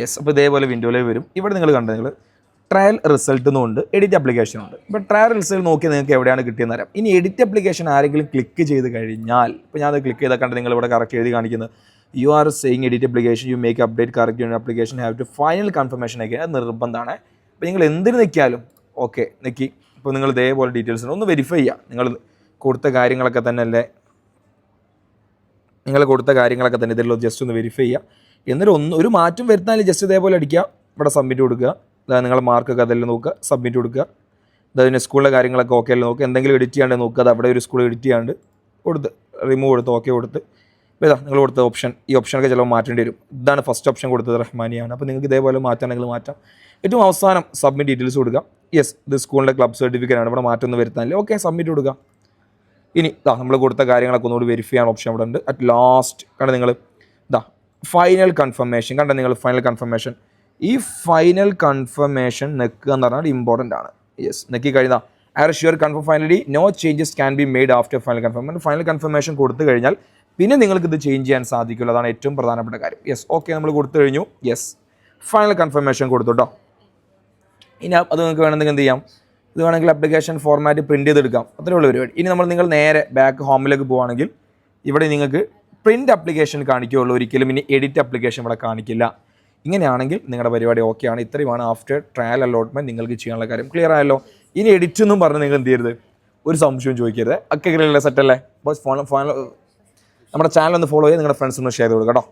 Yes അപ്പോൾ ഇതേപോലെ വിൻഡോയിലേ വരും. ഇവിടെ നിങ്ങൾ കണ്ടത് നിങ്ങൾ ട്രയൽ റിസൾട്ട് എന്നുണ്ട് എഡിറ്റ് ആപ്ലിക്കേഷൻ ഉണ്ട്. ഇപ്പോൾ ട്രയൽ റിസൾട്ട് നോക്കി നിങ്ങൾക്ക് എവിടെയാണ് കിട്ടിയെന്ന് അറിയാം. ഇനി എഡിറ്റ് ആപ്ലിക്കേഷൻ ആരെങ്കിലും ക്ലിക്ക് ചെയ്ത് കഴിഞ്ഞാൽ ഇപ്പോൾ ഞാനത് ക്ലിക്ക് ചെയ്താൽ കണ്ട് നിങ്ങൾ ഇവിടെ കറക്റ്റ് എഴുതി കാണിക്കുന്നത്? You are saying edit application you make update correct ചെയ്യുന്ന application have to final confirmation ഒക്കെ അത് നിർബന്ധമാണ്. അപ്പോൾ നിങ്ങൾ എന്തിന് നിൽക്കിയാലും ഓക്കെ നിൽക്കി ഇപ്പോൾ നിങ്ങൾ ഇതേപോലെ ഡീറ്റെയിൽസ് ഒന്ന് വെരിഫൈ ചെയ്യുക നിങ്ങൾ കൊടുത്ത കാര്യങ്ങളൊക്കെ തന്നെ അല്ലേ നിങ്ങൾ കൊടുത്ത കാര്യങ്ങളൊക്കെ തന്നെ ഇതിലുള്ള ജസ്റ്റ് ഒന്ന് വെരിഫൈ ചെയ്യുക എന്നിട്ട് ഒന്ന് ഒരു മാറ്റം വരുത്താൻ ജസ്റ്റ് ഇതേപോലെ അടിക്കുക. ഇവിടെ സബ്മിറ്റ് കൊടുക്കുക. അതായത് നിങ്ങളുടെ മാർക്കൊക്കെ അതെല്ലാം നോക്കുക. സബ്മിറ്റ് കൊടുക്കുക. അതായത് സ്കൂളിലെ കാര്യങ്ങളൊക്കെ ഓക്കെ അല്ലേ നോക്കുക. എന്തെങ്കിലും എഡിറ്റ് ചെയ്യാണ്ട് നോക്കുക. അത് അവിടെ ഒരു സ്കൂൾ എഡിറ്റ് ചെയ്യാണ്ട് കൊടുത്ത് റിമൂവ് കൊടുത്ത് ഓക്കെ കൊടുത്ത്. ഇതാ നിങ്ങൾ കൊടുത്ത ഓപ്ഷൻ ഈ ഓപ്ഷനൊക്കെ ചിലപ്പോൾ മാറ്റേണ്ടി വരും. ഇതാണ് ഫസ്റ്റ് ഓപ്ഷൻ കൊടുത്തത് റഹ്മാനിയാണ്. അപ്പോൾ നിങ്ങൾക്ക് ഇതേപോലെ മാറ്റാണെങ്കിൽ മാറ്റാം. ഏറ്റവും അവസാനം സബ്മിറ്റ് ഡീറ്റെയിൽസ് കൊടുക്കുക. യെസ് ഇത് സ്കൂളിന്റെ ക്ലബ് സർട്ടിഫിക്കറ്റ് ആണ്. ഇവിടെ മാറ്റം ഒന്നും വരുത്താനില്ല. ഓക്കെ സബ്മിറ്റ് കൊടുക്കുക. ഇനി ഇതാ നമ്മൾ കൊടുത്ത കാര്യങ്ങളൊക്കെ ഒന്നുകൂടി വെരിഫൈ ചെയ്യാൻ ഓപ്ഷൻ ഇവിടെ ഉണ്ട്. അറ്റ് ലാസ്റ്റ് ആണ് നിങ്ങൾ? ഫൈനൽ കൺഫർമേഷൻ കണ്ട നിങ്ങൾ ഫൈനൽ കൺഫർമേഷൻ ഈ ഫൈനൽ കൺഫർമേഷൻ നെക്കുക എന്ന് പറഞ്ഞാൽ ഇമ്പോർട്ടന്റ് ആണ്. യെസ് നെക്കി കഴിഞ്ഞാൽ are sure confirm finally no changes can be made after final confirmation final confirmation കൊടുത്തു കഴിഞ്ഞാൽ പിന്നെ നിങ്ങൾക്ക് ഇത് ചേഞ്ച് ചെയ്യാൻ സാധിക്കില്ല. അതാണ് ഏറ്റവും പ്രധാനപ്പെട്ട കാര്യം. യെസ് ഓക്കെ നമ്മൾ കൊടുത്തു കഴിഞ്ഞു. യെസ് ഫൈനൽ കൺഫർമേഷൻ കൊടുത്തു കേട്ടോ ഇനി അത് നിങ്ങൾക്ക് വേണമെങ്കിൽ എന്ത് ചെയ്യാം? ഇത് വേണമെങ്കിൽ അപ്ലിക്കേഷൻ ഫോർമാറ്റ് പ്രിന്റ് ചെയ്തെടുക്കാം. അത്രയുള്ള പരിപാടി. ഇനി നമ്മൾ നിങ്ങൾ നേരെ ബാക്ക് ഹോമിലേക്ക് പോവുകയാണെങ്കിൽ ഇവിടെ നിങ്ങൾക്ക് പ്രിന്റ് അപ്ലിക്കേഷൻ കാണിക്കുകയുള്ളൂ. ഒരിക്കലും ഇനി എഡിറ്റ് അപ്ലിക്കേഷൻ ഇവിടെ കാണിക്കില്ല. ഇങ്ങനെയാണെങ്കിൽ നിങ്ങളുടെ പരിപാടി ഓക്കെയാണ് ഇത്രയുമാണ് ആഫ്റ്റർ ട്രയൽ അലോട്ട്മെന്റ് നിങ്ങൾക്ക് ചെയ്യാനുള്ള കാര്യം. ക്ലിയർ ആയല്ലോ? ഇനി എഡിറ്റ് എന്നും പറഞ്ഞ് നിങ്ങൾ എന്ത് ചെയ്യരുത്? ഒരു സംശയവും ചോദിക്കരുത്. ഒക്കെ സെറ്റ് അല്ലേ? അപ്പോൾ ഫോൺ ഫോൺ നമ്മുടെ ചാനൽ ഒന്ന് ഫോളോ ചെയ്ത് നിങ്ങളുടെ ഫ്രണ്ട്സ് ഒന്ന് ഷെയർ ചെയ്ത് കൊടുക്കാം കേട്ടോ.